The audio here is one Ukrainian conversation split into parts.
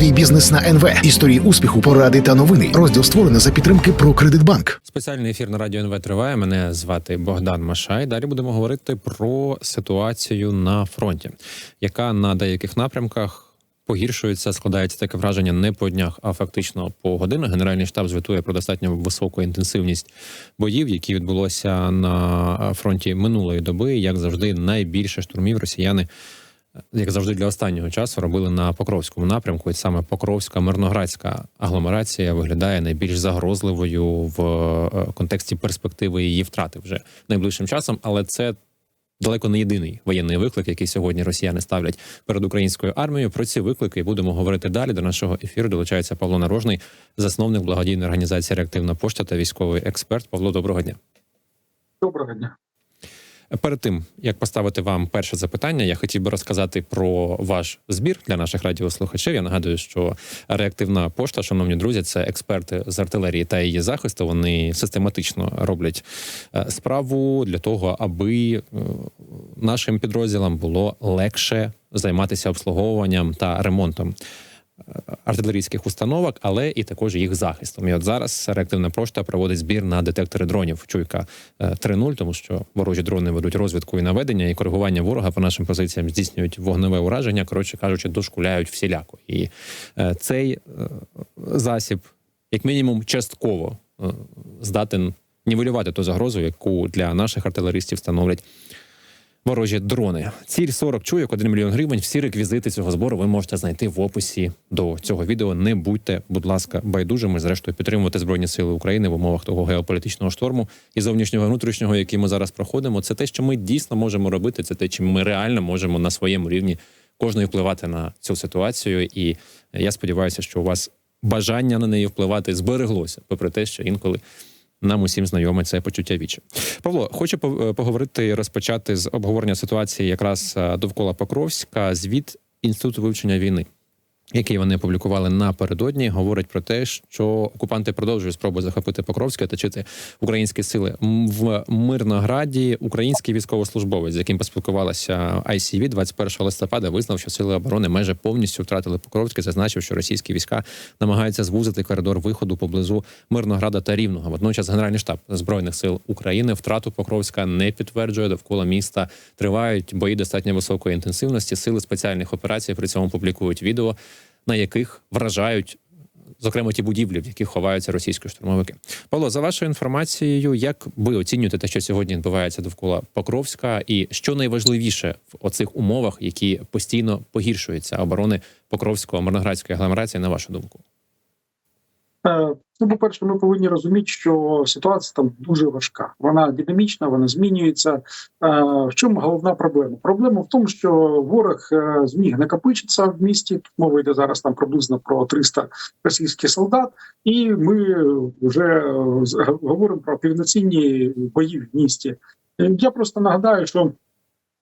Свій бізнес на НВ. Історії успіху, поради та новини. Розділ створений за підтримки про Кредитбанк. Спеціальний ефір на радіо НВ триває. Мене звати Богдан Машай. Далі будемо говорити про ситуацію на фронті, яка на деяких напрямках. Погіршується, складається таке враження не по днях, а фактично по годинах. Генеральний штаб звітує про достатньо високу інтенсивність боїв, які відбулося на фронті минулої доби. Як завжди, найбільше штурмів росіяни, як завжди, для останнього часу робили на Покровському напрямку. І саме Покровська мирноградська агломерація виглядає найбільш загрозливою в е, контексті перспективи її втрати вже найближчим часом. Але це далеко не єдиний воєнний виклик, який сьогодні росіяни ставлять перед українською армією. Про ці виклики будемо говорити далі. До нашого ефіру долучається Павло Нарожний, засновник благодійної організації Реактивна пошта та військовий експерт. Павло, доброго дня. Доброго дня. Перед тим як поставити вам перше запитання, я хотів би розказати про ваш збір для наших радіослухачів. Я нагадую, що реактивна пошта, шановні друзі, це експерти з артилерії та її захисту. Вони систематично роблять е, справу для того, аби е, нашим підрозділам було легше займатися обслуговуванням та ремонтом артилерійських установок, але і також їх захистом. І от зараз реактивна пошта проводить збір на детектори дронів. Чуйка е, 3.0, тому що ворожі дрони ведуть розвідку і наведення, і коригування ворога по нашим позиціям здійснюють вогневе ураження. Коротше кажучи, дошкуляють всіляко. І е, цей е, засіб, як мінімум, частково е, здатен нівелювати ту загрозу, яку для наших артилеристів становлять ворожі дрони. Ціль 40 чуйок, 1 мільйон гривень. Всі реквізити цього збору ви можете знайти в описі до цього відео. Не будьте, будь ласка, байдужими. Зрештою, підтримувати збройні сили України в умовах того геополітичного шторму і зовнішнього внутрішнього, який ми зараз проходимо. Це те, що ми дійсно можемо робити. Це те, чим ми реально можемо на своєму рівні кожної впливати на цю ситуацію. І я сподіваюся, що у вас бажання на неї впливати збереглося, попри те, що інколи нам усім знайоме це почуття вічі. Павло, хочу пов- поговорити розпочати з обговорення ситуації якраз е, довкола Покровська. Звіт інституту вивчення війни. Який вони опублікували напередодні, говорить про те, що окупанти продовжують спробу захопити Покровське та чити українські сили в Мирнограді. Український військовослужбовець, з яким поспілкувалася ICV 21 листопада, визнав, що сили оборони майже повністю втратили Покровське. Зазначив, що російські війська намагаються звузити коридор виходу поблизу Мирнограда та Рівного. Водночас Генеральний штаб збройних сил України втрату Покровська не підтверджує. Довкола міста тривають бої достатньо високої інтенсивності. Сили спеціальних операцій при цьому публікують відео, на яких вражають. Зокрема, ті будівлі, в яких ховаються російські штурмовики. Павло, за вашою інформацією, як ви оцінюєте те, що сьогодні відбувається довкола Покровська, і що найважливіше в оцих умовах, які постійно погіршуються оборони Покровського мирноградської агломерації, на вашу думку? Ну, по-перше, ми повинні розуміти, що ситуація там дуже важка. Вона динамічна, вона змінюється. Е, В чому головна проблема? Проблема в тому, що ворог е, зміг накопичитися в місті. Мова йде зараз там приблизно про 300 російських солдат, і ми вже е, говоримо про повноцінні бої в місті. Я просто нагадаю, що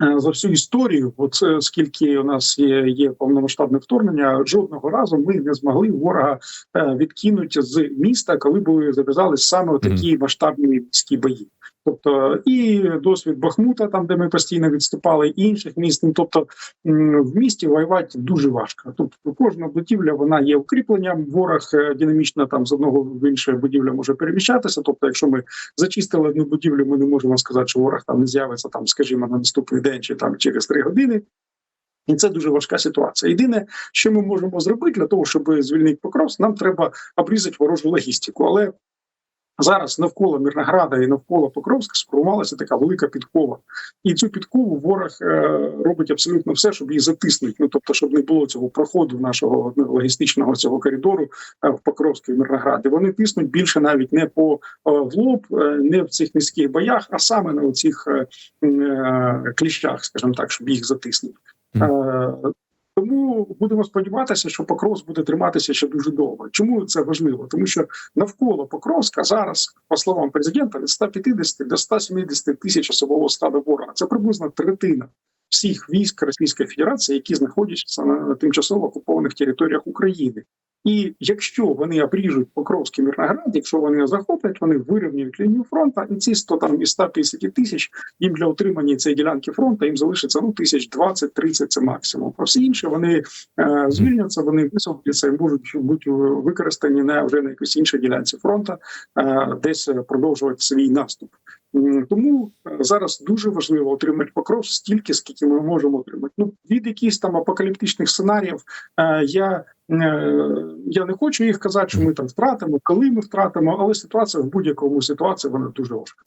за всю історію, от е, скільки у нас є, є повномасштабне вторгнення, жодного разу ми не змогли ворога е, відкинути з міста, коли були зав'язали саме такі масштабні міські бої. Тобто і досвід Бахмута, там де ми постійно відступали, і інших міст. Ну, тобто в місті воювати дуже важко. Тобто кожна будівля вона є укріпленням. Ворог е, динамічно там з одного в інше будівля може переміщатися. Тобто, якщо ми зачистили одну будівлю, ми не можемо сказати, що ворог там не з'явиться там, скажімо, на наступний день чи там через три години. І це дуже важка ситуація. Єдине, що ми можемо зробити для того, щоб звільнити Покровськ, нам треба обрізати ворожу логістику. Але зараз навколо Мирнограда і навколо Покровська сформувалася така велика підкова. І цю підкову ворог е, робить абсолютно все, щоб її затиснути. Ну тобто, щоб не було цього проходу нашого логістичного цього коридору е, в Покровський Мирноград. І Вони тиснуть більше навіть не по е, в лоб, не в цих низьких боях, а саме на цих кліщах, скажімо так, щоб їх затиснути. Тому будемо сподіватися, що Покровськ буде триматися ще дуже довго. Чому це важливо? Тому що навколо Покровська зараз, по словам президента, від 150 до 170 тисяч особового складу ворога. Це приблизно третина всіх військ Російської Федерації, які знаходяться на тимчасово окупованих територіях України. І якщо вони обріжуть Покровський Мирноград, якщо вони захоплять, вони вирівнюють лінію фронту, і ці 100 там із 150 тисяч їм для утримання цієї ділянки фронту їм залишиться ну тисяч 20-30 це максимум. Про всі інші вони е, звільняться, вони висовуються і можуть бути використані на вже на якійсь іншій ділянці фронту, е, десь продовжувати свій наступ. Тому е, зараз дуже важливо отримати покров стільки, скільки ми можемо отримати. Ну від якихось там апокаліптичних сценаріїв е, я Е, Я не хочу їх казати, що ми там втратимо, коли ми втратимо, але ситуація в будь-якому ситуації вона дуже важка.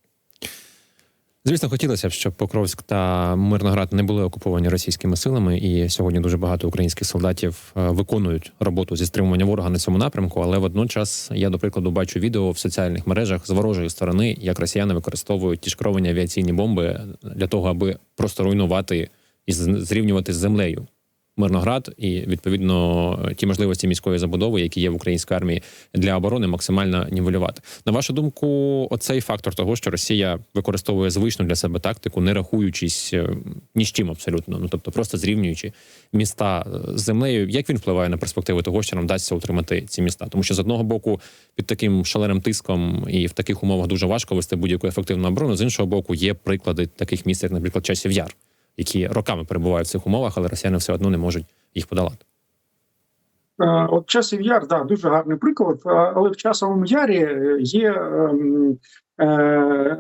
Звісно, хотілося б, щоб Покровськ та Мирноград не були окуповані російськими силами, і сьогодні дуже багато українських солдатів е, виконують роботу зі стримування ворога на цьому напрямку. Але водночас я, до прикладу, бачу відео в соціальних мережах з ворожої сторони, як росіяни використовують ті шкровані авіаційні бомби для того, аби просто руйнувати і зрівнювати з землею. Мирноград і відповідно ті можливості міської забудови, які є в українській армії для оборони, максимально нівелювати. На вашу думку, оцей фактор того, що Росія використовує звичну для себе тактику, не рахуючись е, ні з чим абсолютно, ну тобто просто зрівнюючи міста е, з землею, як він впливає на перспективи того, що нам вдасться утримати ці міста? Тому що з одного боку, під таким шаленим тиском і в таких умовах дуже важко вести будь-яку ефективну оборону. З іншого боку, є приклади таких міст, як, наприклад, часів яр які роками перебувають в цих умовах, але росіяни все одно не можуть їх подолати. Е, От часів яр, да, дуже гарний приклад. Е, Але в часовому ярі е, є, ем, е, е,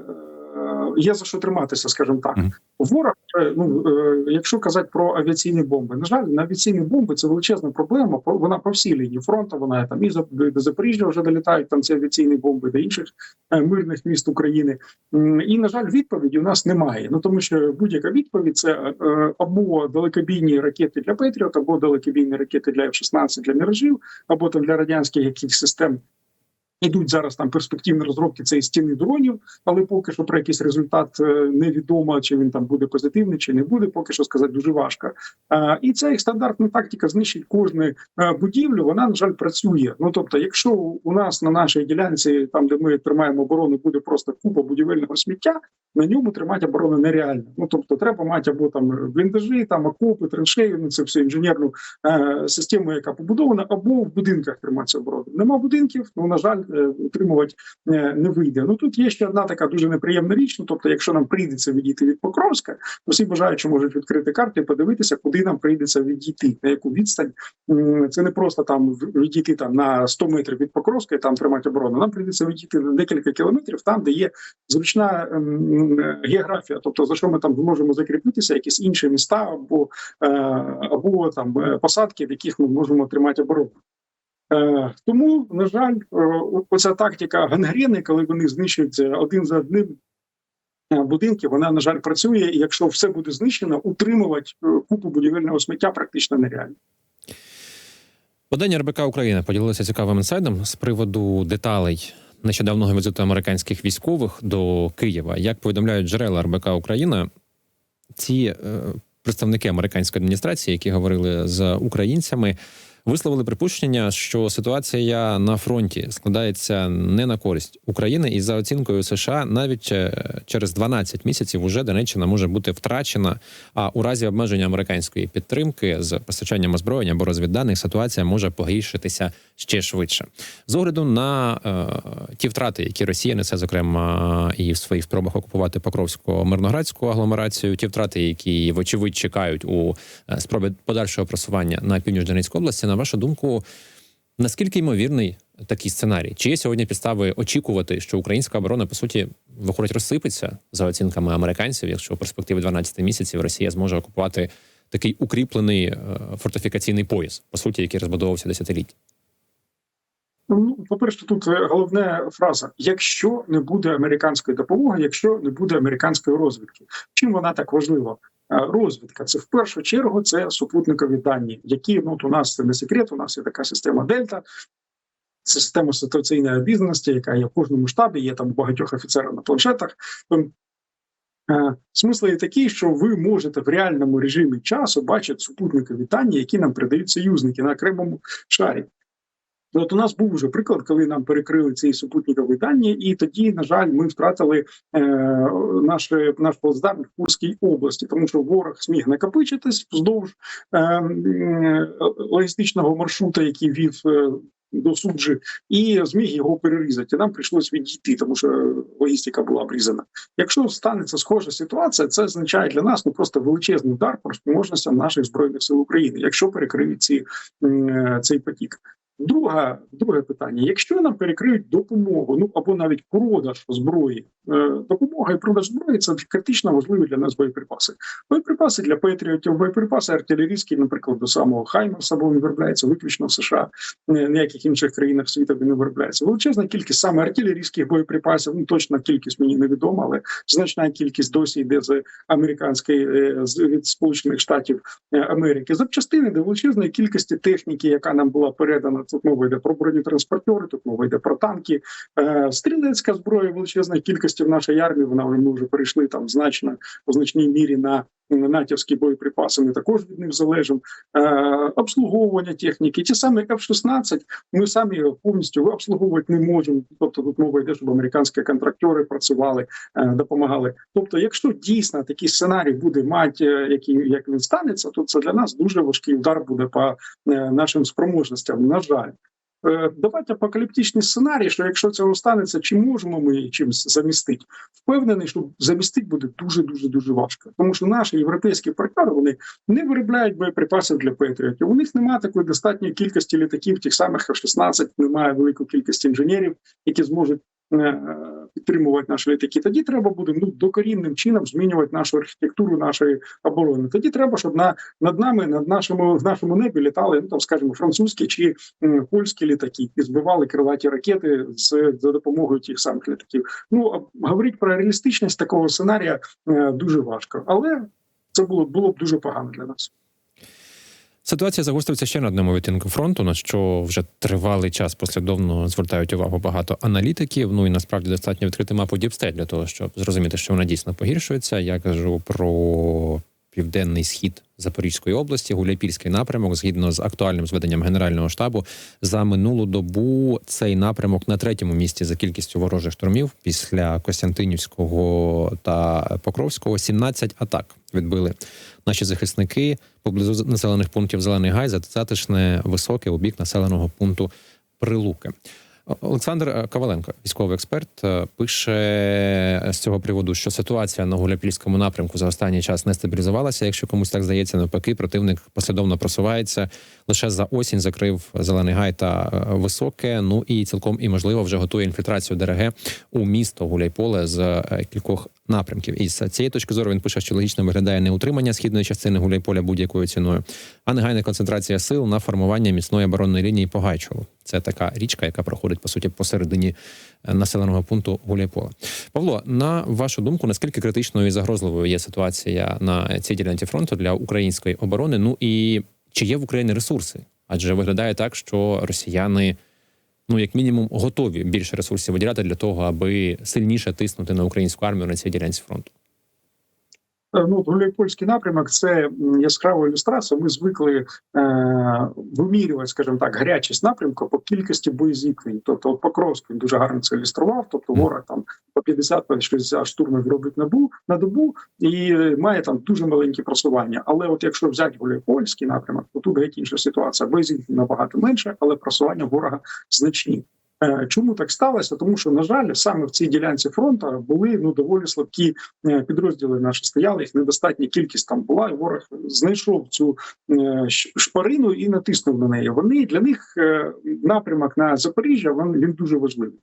є за що триматися, скажімо так. Ворог, е, ну е, якщо казати про авіаційні бомби, на жаль, на авіаційні бомби це величезна проблема. Вона по всій лінії фронту. Вона там і до Запоріжжя вже долітають там ці авіаційні бомби, до інших е, мирних міст України. І на жаль, відповіді у нас немає. Ну тому що будь-яка відповідь це е, або далекобійні ракети для Петріот, або далекобійні ракети для F-16 для міражів, або там для радянських якихось систем. Ідуть зараз там перспективні розробки цієї стіни дронів, але поки що про якийсь результат е, невідомо, чи він там буде позитивний, чи не буде. Поки що сказати дуже важко. Е, І ця їх стандартна тактика знищить кожну е, будівлю. Вона на жаль працює. Ну тобто, якщо у нас на нашій ділянці, там де ми тримаємо оборону, буде просто купа будівельного сміття, на ньому тримати оборону нереально. Ну тобто, треба мати або там бліндажі, там окопи, траншеї, ну це все інженерну систему, яка побудована, або в будинках триматися оборону. Нема будинків, ну на жаль, утримувати е, не вийде. Ну тут є ще одна така дуже неприємна річ. Ну тобто, якщо нам прийдеться відійти від Покровська, то всі бажаючи можуть відкрити карти і подивитися, куди нам прийдеться відійти, на яку відстань. Це не просто там відійти там на 100 метрів від Покровська і там тримати оборону. Нам прийдеться відійти на декілька кілометрів, там де є зручна е, географія, тобто за що ми там можемо закріпитися, якісь інші міста або, е, або там е, посадки, в яких ми можемо тримати оборону. Е, Тому, на жаль, е, оця тактика гангрени, коли вони знищують е, один за одним е, будинки, вона, на жаль, працює. І якщо все буде знищено, утримувати купу будівельного сміття практично нереально. Видання РБК Україна поділилося цікавим інсайдом з приводу деталей нещодавнього візиту американських військових до Києва. Як повідомляють джерела РБК Україна, ці представники американської адміністрації, які говорили з українцями, висловили припущення, що ситуація на фронті складається не на користь України, і за оцінкою США, навіть е, через 12 місяців уже Донеччина може бути втрачена. А у разі обмеження американської підтримки з постачанням озброєння або розвідданих ситуація може погіршитися ще швидше. З огляду на е, ті втрати, які Росія несе, зокрема, і в своїх спробах окупувати Покровську мирноградську агломерацію, ті втрати, які вочевидь чекають у е, спробі подальшого просування на північ Донецької області, на вашу думку, наскільки ймовірний такий сценарій? Чи є сьогодні підстави очікувати, що українська оборона по суті виходить розсипеться за оцінками американців, якщо в перспективі 12 місяців Росія зможе окупувати такий укріплений е, фортифікаційний пояс, по суті, який розбудовувався десятиліття? Ну, по-перше, тут е, головна фраза: якщо не буде американської допомоги, якщо не буде американської розвідки, чим вона так важлива? Е, Розвідка це в першу чергу це супутникові дані, які ну от у нас це не секрет. У нас є така система Дельта. Це система ситуаційної обізнаності, яка є в кожному штабі, є там багатьох офіцерів на планшетах. Е, Смисл є такий, що ви можете в реальному режимі часу бачити супутникові дані, які нам передають союзники на окремому шарі. От у нас був вже приклад, коли нам перекрили ці супутникові дані, і тоді, на жаль, ми втратили е, наш, наш плацдарм в Курській області, тому що ворог зміг накопичитись вздовж е, м, логістичного маршрута, який вів. е, До суджі і зміг його перерізати. Нам прийшлось відійти, тому що логістика була обрізана. Якщо станеться схожа ситуація, це означає для нас ну просто величезний удар по спроможностям наших збройних сил України, якщо перекриють ці е, цей потік. Друга, друге питання: якщо нам перекриють допомогу, ну або навіть продаж зброї, е, допомога і продаж зброї це критично важливі для нас боєприпаси. Боєприпаси для патріотів, боєприпаси артилерійські, наприклад, до самого Хаймерса, бо він виробляється виключно в США, ніяких інших країнах світу він не виробляється. Величезна кількість саме артилерійських боєприпасів. Ну точна кількість мені невідома, але значна кількість досі йде з американської е, з від Сполучених Штатів е, Америки. Запчастини до величезної кількості техніки, яка нам була передана. Тут мова йде про бронетранспортери, тут мова йде про танки. Е, Стрілецька зброя величезна кількості в нашій армії. Вона вже ми вже перейшли там значно у значній мірі на натівські боєприпаси. Ми також від них залежимо. Е, обслуговування техніки, ті самі F-16, ми самі його повністю обслуговувати не можемо. Тобто тут мова йде, щоб американські контрактори працювали, е, допомагали. Тобто, якщо дійсно такий сценарій буде мати, е, який як він станеться, то це для нас дуже важкий удар буде по нашим спроможностям. На жаль. Е, Давайте апокаліптичний сценарій, що якщо цього станеться, чи можемо ми її чимось замістити? Впевнений, що замістити буде дуже дуже дуже важко, тому що наші європейські партнери вони не виробляють боєприпасів для патріотів. У них немає такої достатньої кількості літаків, тих самих F-16, немає великої кількості інженерів, які зможуть підтримувати наші літаки. Тоді треба буде ну докорінним чином змінювати нашу архітектуру нашої оборони. Тоді треба, щоб на над нами, над нашому в нашому небі літали, ну там скажімо, французькі чи польські літаки і збивали крилаті ракети з за допомогою тих самих літаків. Ну говорити про реалістичність такого сценарія е, дуже важко, але це було було б дуже погано для нас. Ситуація загострюється ще на одному відтинку фронту, на що вже тривалий час послідовно звертають увагу багато аналітиків. Ну і насправді достатньо відкрити мапу Діпстейт для того, щоб зрозуміти, що вона дійсно погіршується. Я кажу про південний схід Запорізької області, Гуляйпільський напрямок, згідно з актуальним зведенням Генерального штабу, за минулу добу цей напрямок на третьому місці за кількістю ворожих штурмів після Костянтинівського та Покровського. 17 атак відбили наші захисники поблизу населених пунктів Зелений Гай, затишне високе у бік населеного пункту Прилуки. Олександр Коваленко, військовий експерт, е, пише з цього приводу, що ситуація на Гуляпільському напрямку за останній час не стабілізувалася. Якщо комусь так здається, навпаки, противник послідовно просувається. Лише за осінь закрив зелений гай та е, високе. Ну і цілком і можливо вже готує інфільтрацію ДРГ у місто Гуляйполе з е, кількох напрямків. І з цієї точки зору він пише, що логічно виглядає не утримання східної частини Гуляйполя будь-якою ціною, а негайна концентрація сил на формування міцної оборонної лінії по Гайчолу. Це така річка, яка проходить по суті посередині е, населеного пункту Гуляйпола. Павло, на вашу думку, наскільки критичною і загрозливою є ситуація на цій ділянці фронту для української оборони? Ну і чи є в Україні ресурси? Адже виглядає так, що росіяни. Ну, як мінімум, готові більше ресурсів виділяти для того, аби сильніше тиснути на українську армію на цій ділянці фронту. Е, Ну, Гуляйпольський напрямок це яскрава ілюстрація. Ми звикли е, вимірювати, скажімо так, гарячість напрямку по кількості боєзіткнень. Тобто, от Покровський дуже гарно це ілюстрував. Тобто, ворог там по 50 по 60 штурмів робить на на добу і має там дуже маленькі просування. Але от якщо взяти Гуляйпольський напрямок, то тут геть інша ситуація. Боєзіткнень набагато менше, але просування ворога значні. Е, Чому так сталося? Тому що на жаль, саме в цій ділянці фронту були ну доволі слабкі е, підрозділи. Наші стояли їх недостатня кількість там була. і Ворог знайшов цю е, шпарину і натиснув на неї. Вони для них напрямок на Запоріжжя він дуже важливий.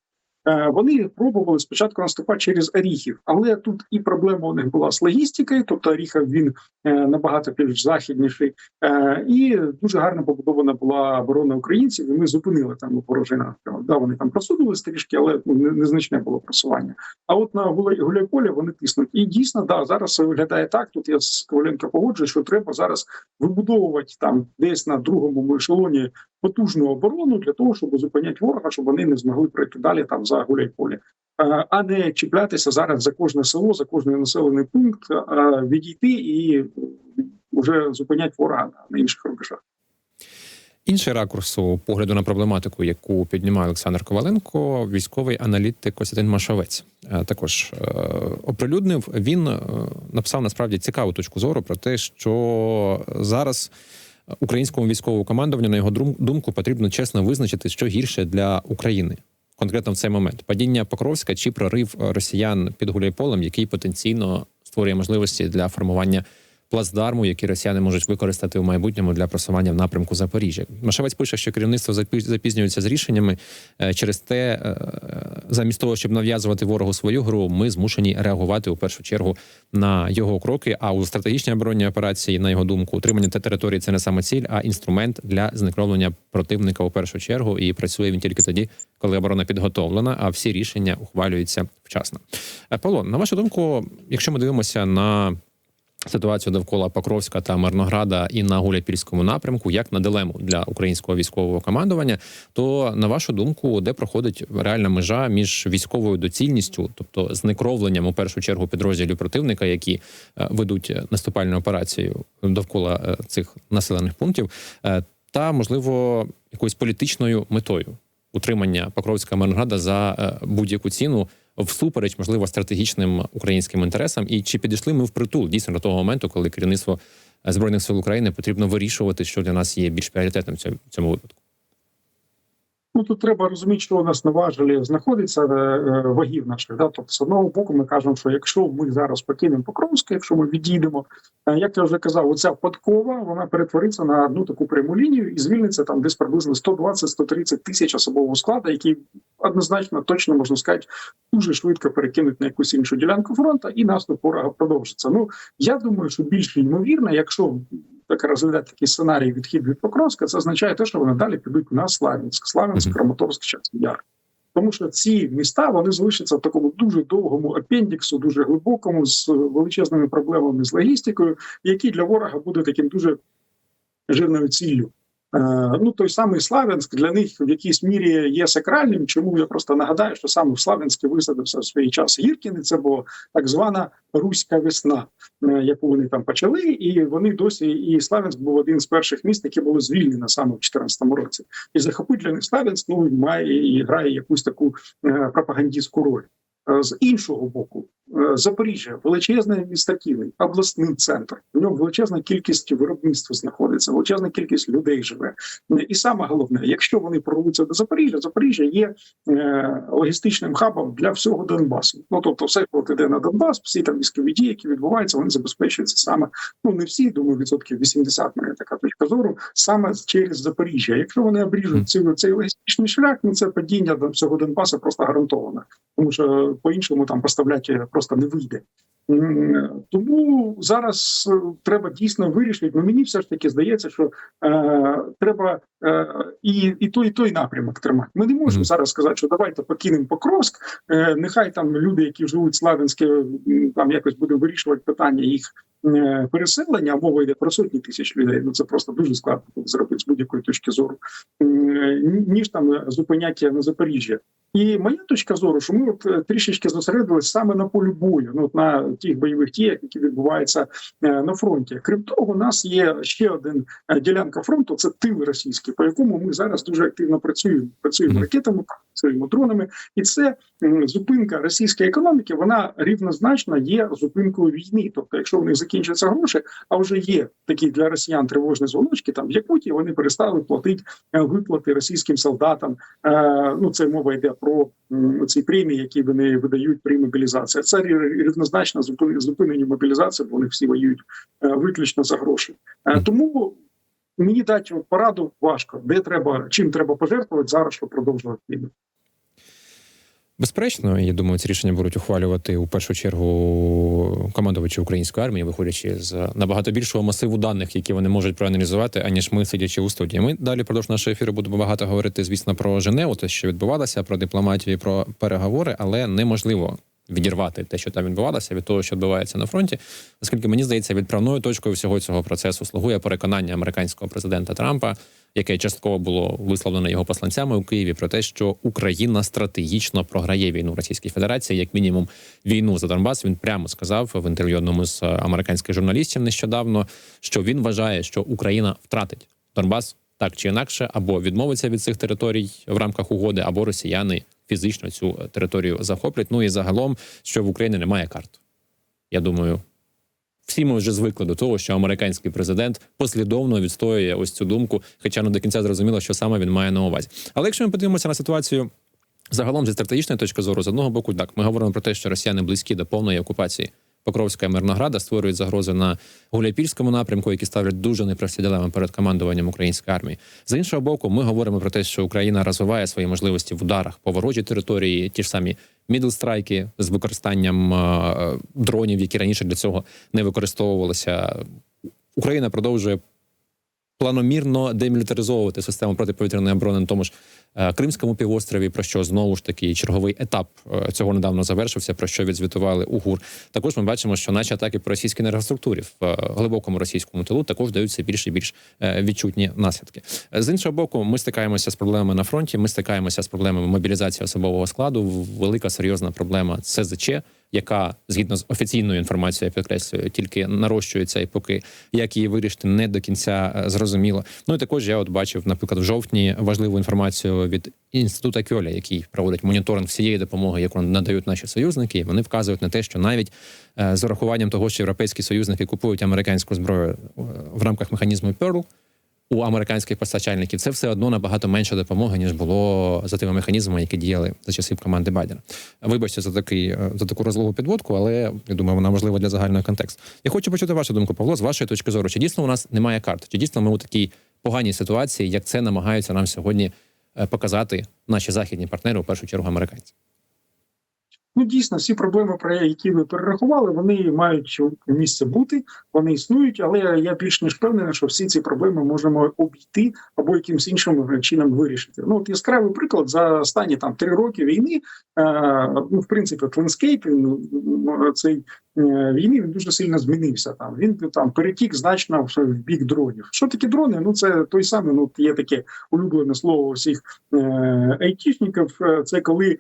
Е, Вони пробували спочатку наступати через Оріхів, але тут і проблема у них була з логістикою, тобто Оріхів він е, набагато більш західніший, Е, і дуже гарно побудована була оборона українців. І ми зупинили там ворожий напрямок. Да, вони там просунулись трішки, але ну, незначне було просування. А от на Гуляй- Гуляйполі вони тиснуть. І дійсно, да, зараз виглядає так. Тут я з Коваленко погоджуюсь, що треба зараз вибудовувати там десь на другому ешелоні потужну оборону для того, щоб зупиняти ворога, щоб вони не змогли пройти далі там за Гуляйполі. Е, А не чіплятися зараз за кожне село, за кожний населений пункт, а відійти і вже зупиняти ворога на інших рубежах. інший ракурс погляду на проблематику, яку піднімає Олександр Коваленко, військовий аналітик Костянтин Машовець. е, Також е, оприлюднив. Він е, написав насправді цікаву точку зору про те, що зараз українському військовому командуванню, на його думку, потрібно чесно визначити, що гірше для України. Конкретно в цей момент? Падіння Покровська чи прорив е, росіян під Гуляйполем, який потенційно створює можливості для формування плацдарму, який росіяни можуть використати у майбутньому для просування в напрямку Запоріжжя. Машевець пише, що керівництво запі- запізнюється з рішеннями Е, через те, е, замість того, щоб нав'язувати ворогу свою гру, ми змушені реагувати у першу чергу на його кроки. А у стратегічній оборонній операції, на його думку, утримання та території це не саме ціль, а інструмент для зникровлення противника у першу чергу. І працює він тільки тоді, коли оборона підготовлена, а всі рішення ухвалюються вчасно. Е, Павло, на вашу думку, якщо ми дивимося на ситуацію довкола Покровська та Мирнограда і на Гуляйпільському напрямку, як на дилему для українського військового командування, то на вашу думку, де проходить реальна межа між військовою доцільністю, тобто зникровленням у першу чергу підрозділів противника, які е, ведуть наступальну операцію довкола е, цих населених пунктів, е, та можливо якоюсь політичною метою утримання Покровська Мирнограда за будь-яку ціну всупереч, можливо, стратегічним українським інтересам, і чи підійшли ми впритул дійсно до того моменту, коли керівництво е, збройних сил України потрібно вирішувати, що для нас є більш пріоритетним в цьому випадку. Ну тут треба розуміти, що у нас на важелі знаходиться е, е, вагів наших. Да? Тобто, з одного боку, ми кажемо, що якщо ми зараз покинемо Покровське, якщо ми відійдемо, е, як я вже казав, оця подкова вона перетвориться на одну таку пряму лінію і звільниться там десь приблизно 120-130 тисяч особового складу, який однозначно точно можна сказати, дуже швидко перекинуть на якусь іншу ділянку фронту, і наступ ворога продовжиться. Ну я думаю, що більш ймовірно, якщо так розглядати такий сценарій відхід від Покровська, це означає те, що вони далі підуть на Славянськ, Славянськ, Краматорськ, Часів Яр. Тому що ці міста вони залишаться в такому дуже довгому апендіксу, дуже глибокому, з величезними проблемами з логістикою, які для ворога буде таким дуже жирною ціллю. Е, ну той самий Славянськ для них в якійсь мірі є сакральним. Чому я просто нагадаю, що саме в Славянське висадився в свій час Гіркін, і це була так звана руська весна, е, яку вони там почали, і вони досі і Славянськ був один з перших міст, які було звільнено саме в 2014 році. І захопити для них Славянськ ну має і грає якусь таку е, пропагандистську роль. З іншого боку, Запоріжжя величезний адміністративний обласний центр. В ньому величезна кількість виробництва знаходиться, величезна кількість людей живе. Е, І саме головне, якщо вони прорвуться до Запоріжжя, Запоріжжя є е, логістичним хабом для всього Донбасу. Ну тобто, все, хто йде на Донбас, всі там військові дії, які відбуваються, вони забезпечуються саме. Ну не всі, думаю, відсотків 80, мене така точка зору, саме через Запоріжжя. Якщо вони обріжуть цей, цей логістичний шлях, ну це падіння до всього Донбасу просто гарантовано, тому що по-іншому там поставляти просто не вийде. М, Тому зараз е, треба дійсно вирішити. Ну мені все ж таки здається, що е, треба е, і, і той, і той напрямок тримати. Ми не можемо Мгм. зараз сказати, що давайте покинемо Покровськ. Е, нехай там люди, які живуть в Славянське, там якось буде вирішувати питання їх е, переселення. Мова йде про сотні тисяч людей. Ну це просто дуже складно зробити з будь-якої точки зору, е, ніж там зупиняття на Запоріжжя. І моя точка зору, що ми от е, трішечки зосередилися саме на полі бою, ну от на тих бойових діях, які відбуваються е, на фронті. Крім того, у нас є ще один е, ділянка фронту. Це тил російський, по якому ми зараз дуже активно працюємо. Працюємо ракетами, працюємо дронами, і це зупинка російської економіки. Вона рівнозначно є зупинкою війни. Тобто, якщо в них закінчаться гроші, а вже є такі для росіян тривожні дзвоночки. Там в Якутії вони перестали платити е, виплати російським солдатам. Е, Ну це мова йде про ці премії, які вони видають при мобілізації. Це рівнозначно зупин- зупинені мобілізації, бо вони всі воюють е, виключно за гроші. Тому мені дати пораду важко, де треба чим треба пожертвувати зараз, щоб продовжувати війну. Безперечно, я думаю, ці рішення будуть ухвалювати у першу чергу командувачі української армії, виходячи з набагато більшого масиву даних, які вони можуть проаналізувати, аніж ми сидячи у студії. Ми далі продовж нашого ефіру будемо багато говорити, звісно, про Женеву, те, що відбувалося, про дипломатію, про переговори, але неможливо. Відірвати те, що там відбувалося, від того, що відбувається на фронті, оскільки мені здається, відправною точкою всього цього процесу слугує переконання американського президента Трампа, яке частково було висловлено його посланцями у Києві, про те, що Україна стратегічно програє війну Російській Федерації, як мінімум війну за Донбас. Він прямо сказав в інтерв'ю одному з е, американських журналістів нещодавно, що він вважає, що Україна втратить Донбас так чи інакше, або відмовиться від цих територій в рамках угоди, або росіяни фізично цю територію захоплять. Ну і загалом, що в Україні немає карт. Я думаю, всі ми вже звикли до того, що американський президент послідовно відстоює ось цю думку, хоча не до кінця зрозуміло, що саме він має на увазі. Але якщо ми подивимося на ситуацію загалом зі стратегічної точки зору, з одного боку, так ми говоримо про те, що росіяни близькі до повної окупації Покровська і Мирнограда створюють загрози на Гуляйпільському напрямку, які ставлять дуже непрості дилеми перед командуванням української армії. З іншого боку, ми говоримо про те, що Україна розвиває свої можливості в ударах по ворожій території, ті ж самі мідлстрайки з використанням е, дронів, які раніше для цього не використовувалися. Україна продовжує планомірно демілітаризовувати систему протиповітряної оборони на тому ж е, Кримському півострові, про що знову ж таки черговий етап е, цього недавно завершився, про що відзвітували УГУР. Також ми бачимо, що наші атаки по російській енергоструктурі в е, глибокому російському тилу також даються більше і більш відчутні наслідки. З іншого боку, ми стикаємося з проблемами на фронті. Ми стикаємося з проблемами мобілізації особового складу. Велика серйозна проблема СЗЧ, яка згідно з офіційною інформацією, я підкреслюю, тільки нарощується, і поки як її вирішити, не до кінця е, зрозуміло. Ну і також я от бачив, наприклад, в жовтні важливу інформацію від інституту Кьоля, який проводить моніторинг всієї допомоги, яку надають наші союзники. І вони вказують на те, що навіть е, з урахуванням того, що європейські союзники купують американську зброю е, в рамках механізму Pearl, у американських постачальників це все одно набагато менше допомоги, ніж було за тими механізмами, які діяли за часів команди Байдена. Вибачте за такий за таку розлогу підводку, але я думаю, вона важлива для загального контексту. Я хочу почути вашу думку, Павло, з вашої точки зору. Чи дійсно у нас немає карт? Чи дійсно ми у такій поганій ситуації, як це намагаються нам сьогодні е, показати наші західні партнери, у першу чергу американці? Ну дійсно, всі проблеми, про які ви перерахували, вони мають місце бути, вони існують, але я більш ніж впевнений, що всі ці проблеми можемо обійти або якимось іншим чином вирішити. Ну от яскравий приклад за останні там три роки війни. Е, ну, в принципі, ландскейп цей е, війни він дуже сильно змінився. Там він там перетік значно в бік дронів. Що таке дрони? Ну це той самий. Ну є таке улюблене слово всіх е, айтішників. Це коли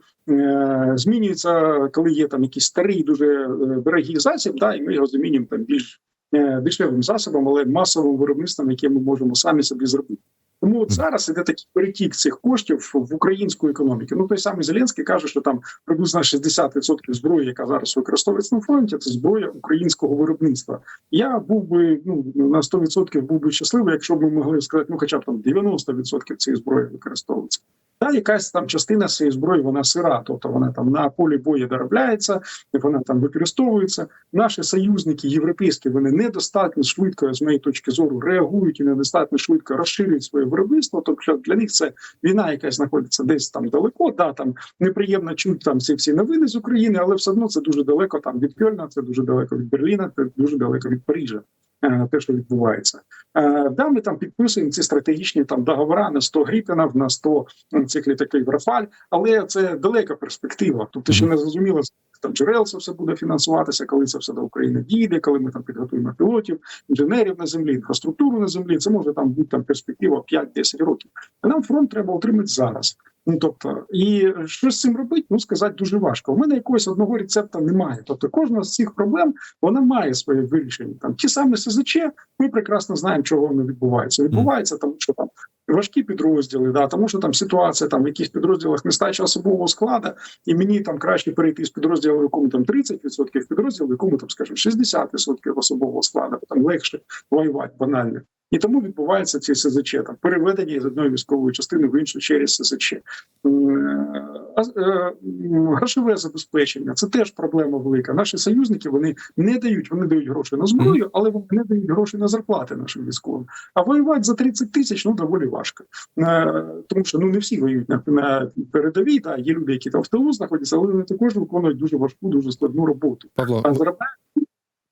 змінюється, коли є там якийсь старий, дуже е, дорогий засіб, да, і ми його замінюємо там більш е, дешевим засобом, але масовим виробництвом, яке ми можемо самі собі зробити. Тому от зараз іде такий перетік цих коштів в українську економіку. Ну той самий Зеленський каже, що там приблизно 60% зброї, яка зараз використовується на фронті, це зброя українського виробництва. Я був би ну на 100% був би щасливий, якщо б ми могли сказати, ну хоча б там 90% цієї зброї використовується. Та якась там частина цієї зброї вона сира, тобто вона там на полі бою доробляється, вона там використовується. Наші союзники європейські вони недостатньо швидко, з моєї точки зору, реагують і недостатньо швидко розширюють своє виробництво. Тобто для них це війна, яка знаходиться десь там далеко. Да, там неприємно чути там ці всі новини з України, але все одно це дуже далеко там від Кельна, це дуже далеко від Берліна, це дуже далеко від Парижа. Е, Те, що відбувається, Е, да, ми там підписуємо ці стратегічні там договори на 100 гріпенів, на 100 цих літаків Рафаль, але це далека перспектива. Тобто, ще не зрозуміло там джерел це все буде фінансуватися, коли це все до України дійде, коли ми там підготуємо пілотів, інженерів на землі, інфраструктуру на землі. Це може там бути там перспектива 5-10 років. А нам фронт треба отримати зараз. Ну тобто, і що з цим робити? Ну сказати дуже важко. У мене якогось одного рецепта немає. Тобто, кожна з цих проблем вона має своє вирішення. Там ті самі СЗЧ, ми прекрасно знаємо, чого воно відбувається. Відбувається, тому що там важкі підрозділи, да, тому що там ситуація там в яких підрозділах нестача особового складу, і мені там краще перейти з підрозділу, якому там 30% підрозділу, якому там, скажімо, 60% особового складу, там легше воювати банально. І тому відбувається ці СЗЧ, там переведення з одної військової частини в іншу через СЗЧ. Е, Грошове забезпечення це теж проблема велика. Наші союзники вони не дають, вони дають гроші на зброю, але вони не дають гроші на зарплати нашим військовим. А воювати за 30 тисяч ну доволі важко. Е, Тому що ну не всі воюють на, на передовій. Та є люди, які там в тилу знаходяться, але вони також виконують дуже важку, дуже складну роботу. Павло, А заробляють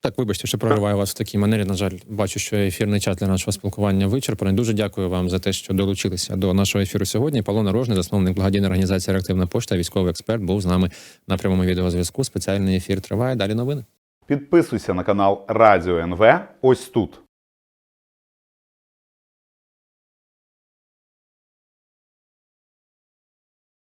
Так, вибачте, що прориваю вас в такій манері. На жаль, бачу, що ефірний час для нашого спілкування вичерпаний. Дуже дякую вам за те, що долучилися до нашого ефіру сьогодні. Павло Нарожний, засновник благодійної організації Реактивна пошта, військовий експерт, був з нами на прямому відеозв'язку. Спеціальний ефір триває. Далі новини. Підписуйся на канал Радіо НВ ось тут.